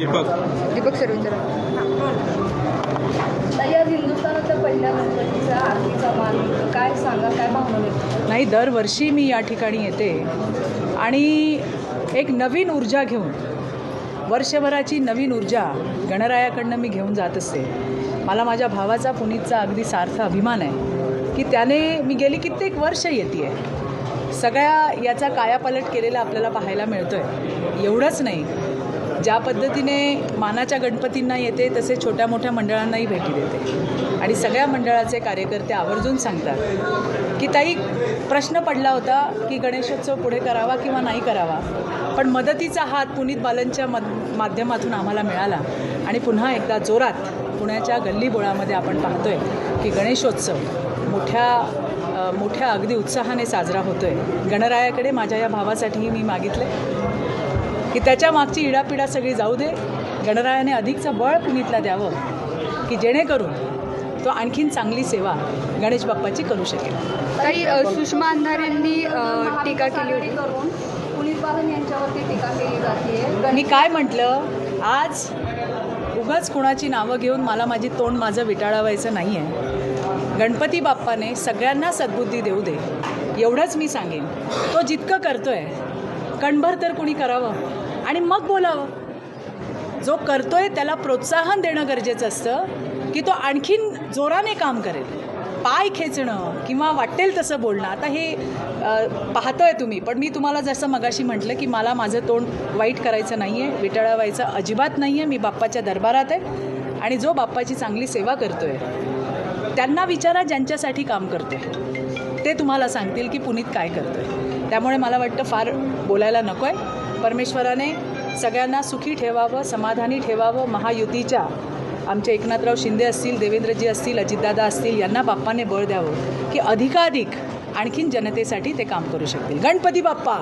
Deepak. Deepak sir विचारा हिंदुस्थानातल्या पहिल्या गणपतीचा आरतीचा मान काय सांगा काय भावना नाही दरवर्षी मी या ठिकाणी येते. आणि एक नवीन ऊर्जा घेऊन वर्षभराची नवीन ऊर्जा गणरायाकडनं मी घेऊन जात असते. मला माझ्या भावाचा पुनीतचा अगदी सार्थ अभिमान आहे की त्याने मी गेली कित्येक वर्ष येते आहे सगळ्या याचा कायापालट केलेला आपल्याला पाहायला मिळतो आहे एवढंच नाही ज्या पद्धतीने मानाच्या गणपतींना येते तसे छोट्या मोठ्या मंडळांनाही भेटी देते. आणि सगळ्या मंडळाचे कार्यकर्ते आवर्जून सांगतात की ताई प्रश्न पडला होता की गणेशोत्सव पुढे करावा किंवा नाही करावा पण मदतीचा हात पुनीत बालनच्या मद माध्यमातून आम्हाला मिळाला. आणि पुन्हा एकदा जोरात पुण्याच्या गल्लीबोळामध्ये आपण पाहतोय की गणेशोत्सव मोठ्या मोठ्या अगदी उत्साहाने साजरा होतोय. गणरायाकडे माझ्या या भावासाठीही मी मागितले की त्याच्या मागची इडापिडा सगळी जाऊ दे. गणरायाने अधिकचं बळ पुनीतला द्यावं? की जेणेकरून तो आणखीन चांगली सेवा गणेश बाप्पाची करू शकेल. अ, सुषमा अंधारेंनी टीका केली होती. करून पुनीत बालन यांच्यावरती टीका केली जाते मी काय म्हटलं? आज उगाच कुणाची नावं घेऊन मला माझी तोंड माझं विटाळावायचं नाही आहे गणपती बाप्पाने सगळ्यांना सद्बुद्धी देऊ दे. एवढंच मी सांगेन. तो जितकं करतोय कणभर तर कुणी करावं? आणि मग बोलावं. जो करतोय त्याला प्रोत्साहन देणं गरजेचं असतं की तो आणखीन जोराने काम करेल. पाय खेचणं किंवा वाटेल तसं बोलणं. आता हे पाहतोय तुम्ही पण मी तुम्हाला जसं मगाशी म्हटलं की मला माझं तोंड वाईट करायचं नाही आहे विटाळावायचं अजिबात नाही आहे मी बाप्पाच्या दरबारात आहे. आणि जो बाप्पाची चांगली सेवा करतोय त्यांना विचारा ज्यांच्यासाठी काम करतोय ते तुम्हाला सांगतील की पुनीत काय करतोय. त्यामुळे मला वाटतं फार बोलायला नको आहे परमेश्वराने सगळ्यांना सुखी ठेवावं समाधानी ठेवावं महायुतीच्या. आमचे एकनाथराव शिंदे असतील देवेंद्रजी असतील अजितदादा असतील यांना बाप्पाने बळ द्यावं की अधिकाधिक आणखीन जनतेसाठी ते काम करू शकतील. गणपती बाप्पा!